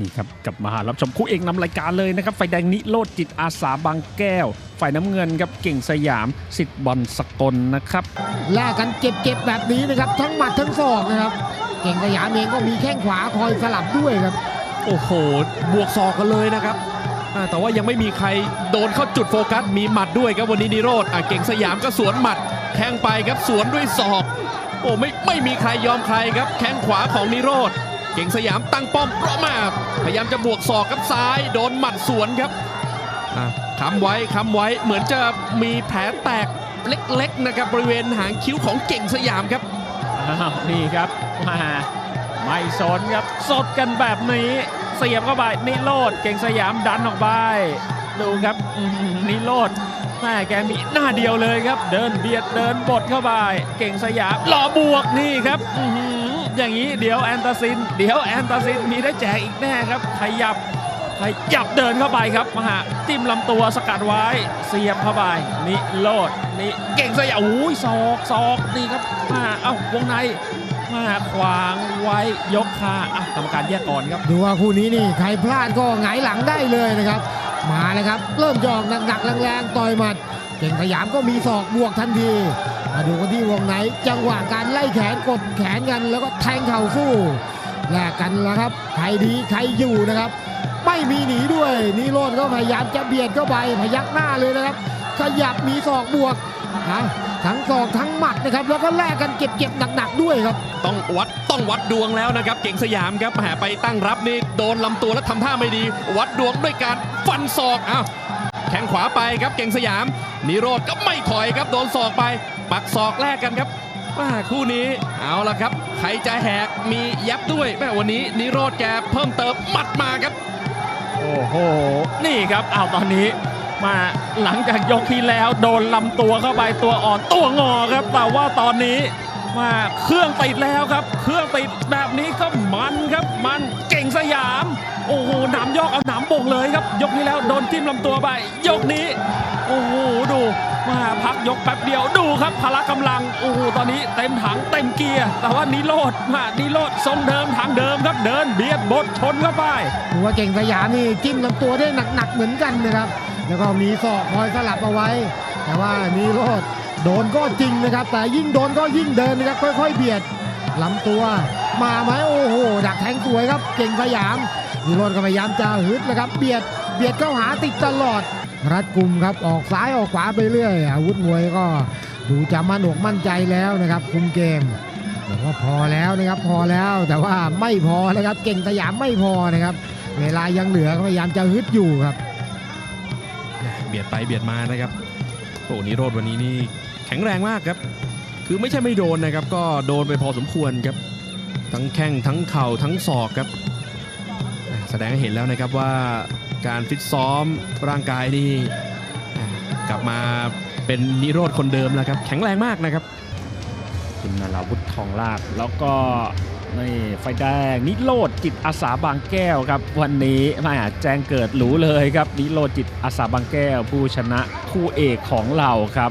นี่ครับกลับมารับชมคู่เอกนำรายการเลยนะครับไฟแดงนิโรธจิตอาสาบางแก้ว ฝ่ายน้ำเงินครับเก่งสยามสิทธิ์บอลสกลนะครับแลกกันเจ็บๆแบบนี้นะครับ ทั้งหมัดทั้งศอกนะครับ เก่งสยามเองก็มีแข้งขวาคอยสลับด้วยครับ โอ้โห บวกศอกกันเลยนะครับอ่าแต่ว่ายังไม่มีใครโดนเข้าจุดโฟกัส มีหมัดด้วยครับวันนี้นิโรธอะเก่งสยามก็สวนหมัดแข้งไปครับสวนด้วยศอก โอ้ไม่ไม่มีใครยอมใครครับแข้งขวาของนิโรธเก่งสยามตั้งป้อมเพราะมาพยายามจะบวกศอกกับซ้าย โดนหมัดสวนครับอะค้ำไว้ค้ำไว้เหมือนจะมีแผลแตกเล็กๆนะครับบริเวณหางคิ้วของเก่งสยามครับอ้าวนี่ครับมาไม่สนครับสดกันแบบนี้เสียบเข้าไปนิโรธเก่งสยามดันออกไปดูครับอื้อหือนิโรธแม่แกมีหน้าเดียวเลยครับ เดินเบียดเดินบดเข้าไป เก่งสยามหล่อบวกนี่ครับ อย่างนี้เดี๋ยวแอนตาซิน เดี๋ยวแอนตาซินมีได้แจกอีกแน่ครับ ขยับขยับเดินเข้าไปครับมหาจิ้มลำตัวสกัดไว้ เสียบเข้าไปนิโรธนี่เก่งสยามอุ้ยศอกศอกนี่ครับมาเอ้าวงในมาขวางไว้ยกคาอะกรรมการแยกก่อนครับ ดูว่าคู่นี้นี่ใครพลาดก็หงายหลังได้เลยนะครับ มาเลยครับ เริ่มจอกหนักๆแรงๆต่อยหมัด เก่งสยามก็มีศอกบวกทันที มาดูกันที่วงไหน จังหวะการไล่แขนกดแขนกันแล้วก็แทงเข่าสู้แลกกันแล้วครับ ใครดีใครอยู่นะครับ ไม่มีหนีด้วยนิโรธก็พยายามจะเบียดเข้าไปพยักหน้าเลยนะครับ ขยับมีศอกบวกนะทั้งศอกทั้งหมัดนะครับ แล้วก็แลกกันเจ็บๆหนักๆด้วยครับ ต้องวัดต้องวัดดวงแล้วนะครับ เก่งสยามครับแหมไปตั้งรับนี่โดนลำตัวแล้วทำท่าไม่ดี วัดดวงด้วยการฟันศอกอ้าว แข้งขวาไปครับเก่งสยามนิโรธก็ไม่ถอยครับโดนศอกไป ปักศอกแลกกันครับว่าคู่นี้เอาละครับ ใครจะแหกมียับด้วยแม่วันนี้นิโรธแกเพิ่มเติมหมัดมาครับ โอ้โห นี่ครับเอาตอนนี้มาหลังจากยกที่แล้วโดนลำตัวเข้าไปตัวอ่อนตัวงอครับ แต่ว่าตอนนี้มาเครื่องติดแล้วครับ เครื่องติดแบบนี้ก็มันครับมันเก่งสยาม โอ้โหหนามยอกเอาหนาม บ่งเลยครับ ยกที่แล้วโดนจิ้มลำตัวไป ยกนี้ โอ้โหดูมาพักยกแป๊บเดียวดูครับพละกำลังโอ้โหตอนนี้เต็มถังเต็มเกียร์ แต่ว่านิโรธมานิโรธทรงเดิมทางเดิมครับเดินเบียดบดชนเข้าไปดูว่าเก่งสยามนี่จิ้มลำตัวได้หนักๆเหมือนกันนะครับ แล้วก็มีศอกคอยสลับเอาไว้ แต่ว่านีโรดโดนก็จริงนะครับ แต่ยิ่งโดนก็ยิ่งเดินนะครับค่อย ๆ เบียดลำตัว มาไหมโอ้โหดักแทงสวยครับ เก่งสยาม นีโรดก็พยายามจะฮึดนะครับ เบียด เบียดเข้าหาติดตลอด รัดกลุ่มครับ ออกซ้ายออกขวาไปเรื่อย อาวุธมวยก็ดูจะมั่นอกมั่นใจแล้วนะครับ คุมเกมบอกว่าพอแล้วนะครับพอแล้วแต่ว่าไม่พอนะครับ เก่งสยามไม่พอนะครับ เวลายังเหลือก็พยายามจะฮึดอยู่ครับ เบียดไปเบียดมานะครับโอ้นิโรธวันนี้นี่แข็งแรงมากครับ คือไม่ใช่ไม่โดนนะครับ ก็โดนไปพอสมควรครับ ทั้งแข้งทั้งเข่าทั้งศอกครับ แสดงให้เห็นแล้วนะครับว่าการฟิตซ้อมร่างกายนี่กลับมาเป็นนิโรธคนเดิมแล้วครับแข็งแรงมากนะครับคุณนราวุธทองลาดแล้วก็นี่ไฟแดงนิโรธจิตอาสาบางแก้วครับ วันนี้มาแจ้งเกิดหรูเลยครับนิโรธจิตอาสาบางแก้ว ผู้ชนะคู่เอกของเราครับ